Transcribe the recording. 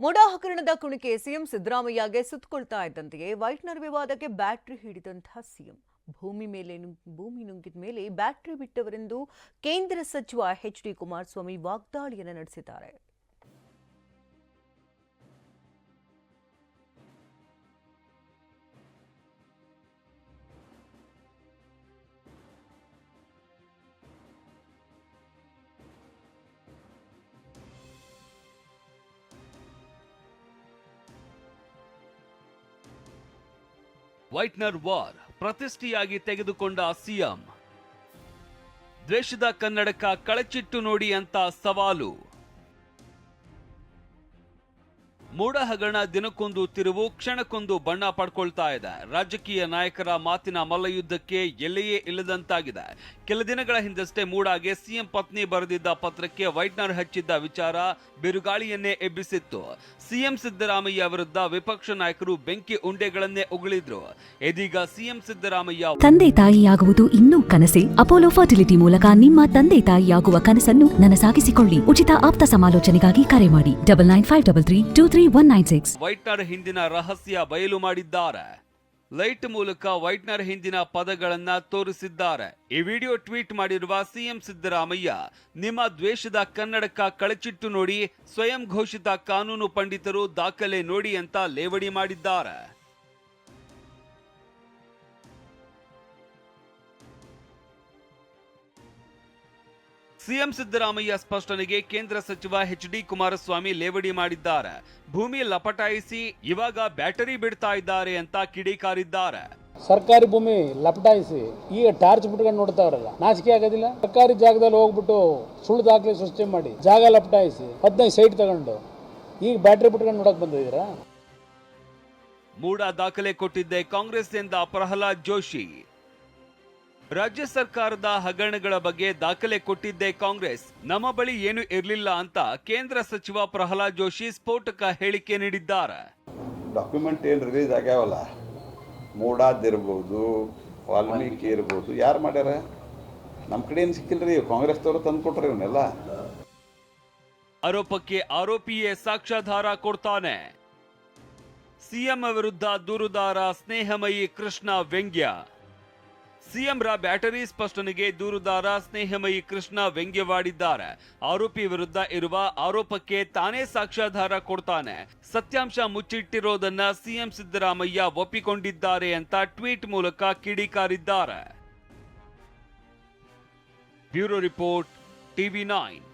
ಮುಡಾ ಹಗರಣದ ಕುಣಿಕೆ ಸಿಎಂ ಸಿದ್ದರಾಮಯ್ಯಗೆ ಸುತ್ತಕೊಳ್ತಾ ಇದ್ದಂತೆಯೇ ವೈಟ್ನರ್ ವಿವಾದಕ್ಕೆ ಬ್ಯಾಟ್ರಿ ಹಿಡಿದಂತಹ ಸಿಎಂ. ಭೂಮಿ ಮೇಲೆ ಭೂಮಿ ನುಂಗಿದ ಮೇಲೆ ಬ್ಯಾಟ್ರಿ ಬಿಟ್ಟವರೆಂದು ಕೇಂದ್ರ ಸಚಿವ ಎಚ್ ಡಿ ಕುಮಾರಸ್ವಾಮಿ ವಾಗ್ದಾಳಿಯನ್ನು ನಡೆಸಿದ್ದಾರೆ. ವೈಟ್ನರ್ ವಾರ್ ಪ್ರತಿಷ್ಠೆಯಾಗಿ ತೆಗೆದುಕೊಂಡ ಸಿಎಂ. ದ್ವೇಷದ ಕನ್ನಡಕ ಕಳಚಿಟ್ಟು ನೋಡಿ ಅಂತ ಸವಾಲು. ಮೂಡ ಹಗರಣ ದಿನಕ್ಕೊಂದು ತಿರುವು, ಕ್ಷಣಕ್ಕೊಂದು ಬಣ್ಣ ಪಡ್ಕೊಳ್ತಾ ಇದೆ. ರಾಜಕೀಯ ನಾಯಕರ ಮಾತಿನ ಮಲ್ಲಯುದ್ಧಕ್ಕೆ ಎಲ್ಲೆಯೇ ಇಲ್ಲದಂತಾಗಿದೆ. ಕೆಲ ದಿನಗಳ ಹಿಂದಷ್ಟೇ ಮೂಡಾಗೆ ಸಿಎಂ ಪತ್ನಿ ಬರೆದಿದ್ದ ಪತ್ರಕ್ಕೆ ವೈಟ್ನರ್ ಹಚ್ಚಿದ್ದ ವಿಚಾರ ಬಿರುಗಾಳಿಯನ್ನೇ ಎಬ್ಬಿಸಿತ್ತು. ಸಿಎಂ ಸಿದ್ದರಾಮಯ್ಯ ವಿರುದ್ಧ ವಿಪಕ್ಷ ನಾಯಕರು ಬೆಂಕಿ ಉಂಡೆಗಳನ್ನೇ ಉಗುಳಿದ್ರು. ಇದೀಗ ಸಿಎಂ ಸಿದ್ದರಾಮಯ್ಯ ತಂದೆ ತಾಯಿಯಾಗುವುದು ಇನ್ನೂ ಕನಸೆ? ಅಪೋಲೋ ಫರ್ಟಿಲಿಟಿ ಮೂಲಕ ನಿಮ್ಮ ತಂದೆ ತಾಯಿಯಾಗುವ ಕನಸನ್ನು ನನಸಾಗಿಸಿಕೊಳ್ಳಿ. ಉಚಿತ ಆಪ್ತ ಸಮಾಲೋಚನೆಗಾಗಿ ಕರೆ ಮಾಡಿ. Double nine five double three two three whitener ಹಿಂದಿನ ರಹಸ್ಯ ಬಯಲು ಮಾಡಿದ್ದಾರೆ. ಲೈಟ್ ಮೂಲಕ ವೈಟ್ನರ್ ಹಿಂದಿನ ಪದಗಳನ್ನ ತೋರಿಸಿದ್ದಾರೆ. ಈ ವಿಡಿಯೋ ಟ್ವೀಟ್ ಮಾಡಿರುವ ಸಿಎಂ ಸಿದ್ದರಾಮಯ್ಯ, ನಿಮ್ಮ ದ್ವೇಷದ ಕನ್ನಡಕ ಕಳಚಿಟ್ಟು ನೋಡಿ, ಸ್ವಯಂ ಘೋಷಿತ ಕಾನೂನು ಪಂಡಿತರು ದಾಖಲೆ ನೋಡಿ ಅಂತ ಲೇವಡಿ ಮಾಡಿದ್ದಾರೆ. ಸಿಎಂ ಸಿದ್ದರಾಮಯ್ಯ ಸ್ಪಷ್ಟನೆಗೆ ಕೇಂದ್ರ ಸಚಿವ ಎಚ್ ಡಿ ಕುಮಾರಸ್ವಾಮಿ ಲೇವಡಿ ಮಾಡಿದ್ದಾರೆ. ಭೂಮಿ ಲಪಟಾಯಿಸಿ ಇವಾಗ ಬ್ಯಾಟರಿ ಬಿಡ್ತಾ ಇದ್ದಾರೆ ಅಂತ ಕಿಡಿಕಾರಿದ್ದಾರೆ ಸರ್ಕಾರಿ ಭೂಮಿ ಲಪಟಾಯಿಸಿ ಈಗ ಟಾರ್ಚ್ ಬಿಟ್ಕೊಂಡು ನೋಡ್ತಾವ್ರಲ್ಲ ನಾಚಿಕೆ ಆಗೋದಿಲ್ಲ. ಸರ್ಕಾರಿ ಜಾಗದಲ್ಲಿ ಹೋಗ್ಬಿಟ್ಟು ಸುಳ್ಳು ದಾಖಲೆ ಸೃಷ್ಟಿ ಮಾಡಿ ಜಾಗ ಲಪಟಾಯಿಸಿ ಹದಿನೈದು ಸೈಟ್ ತಗೊಂಡು ಈಗ ಬ್ಯಾಟ್ರಿ ಬಿಟ್ಕೊಂಡು ನೋಡಕ್ ಬಂದಿದ್ದೀರಾ? ಮೂಡ ದಾಖಲೆ ಕೊಟ್ಟಿದ್ದೆ ಕಾಂಗ್ರೆಸ್ನಿಂದ ಪ್ರಹ್ಲಾದ್ ಜೋಶಿ. ರಾಜ್ಯ ಸರ್ಕಾರದ ಹಗರಣಗಳ ಬಗ್ಗೆ ದಾಖಲೆ ಕೊಟ್ಟಿದ್ದೆ ಕಾಂಗ್ರೆಸ್. ನಮ್ಮ ಬಳಿ ಏನು ಇರಲಿಲ್ಲ ಅಂತ ಕೇಂದ್ರ ಸಚಿವ ಪ್ರಹ್ಲಾದ್ ಜೋಶಿ ಸ್ಫೋಟಕ ಹೇಳಿಕೆ ನೀಡಿದ್ದಾರೆ. ಡಾಕ್ಯುಮೆಂಟ್ ಏನು ರಿಲೀಸ್ ಆಗ್ಯಾವಲ್ಲ? ಮೂಡಾದಿರ್ಬೋದು ವಾಲ್ಮೀಕಿ ಇರ್ಬೋದು ಯಾರು ಮಾಡ್ಯಾರ? ನಮ್ಮ ಕಡೆ ಏನು ಸಿಕ್ಕಿಲ್ರಿ ಕಾಂಗ್ರೆಸ್ದವರು ತಂದು ಕೊಟ್ರಿ ಇವನ್ನೆಲ್ಲ. ಆರೋಪಕ್ಕೆ ಆರೋಪಿಯೇ ಸಾಕ್ಷ್ಯಾಧಾರ ಕೊಡ್ತಾನೆ. ಸಿಎಂ ವಿರುದ್ಧ ದೂರುದಾರ ಸ್ನೇಹಮಯಿ ಕೃಷ್ಣ ವ್ಯಂಗ್ಯ. ಸಿಎಂ ರ ಬ್ಯಾಟರಿ ಸ್ಪಷ್ಟನೆಗೆ ದೂರುದಾರ ಸ್ನೇಹಮಯಿ ಕೃಷ್ಣ ವ್ಯಂಗ್ಯವಾಡಿದ್ದಾರೆ. ಆರೋಪಿ ವಿರುದ್ಧ ಇರುವ ಆರೋಪಕ್ಕೆ ತಾನೇ ಸಾಕ್ಷ್ಯಾಧಾರ ಕೊಡ್ತಾನೆ. ಸತ್ಯಾಂಶ ಮುಚ್ಚಿಟ್ಟಿರೋದನ್ನ ಸಿಎಂ ಸಿದ್ದರಾಮಯ್ಯ ಒಪ್ಪಿಕೊಂಡಿದ್ದಾರೆ ಅಂತ ಟ್ವೀಟ್ ಮೂಲಕ ಕಿಡಿಕಾರಿದ್ದಾರೆ. Bureau report, TV nine.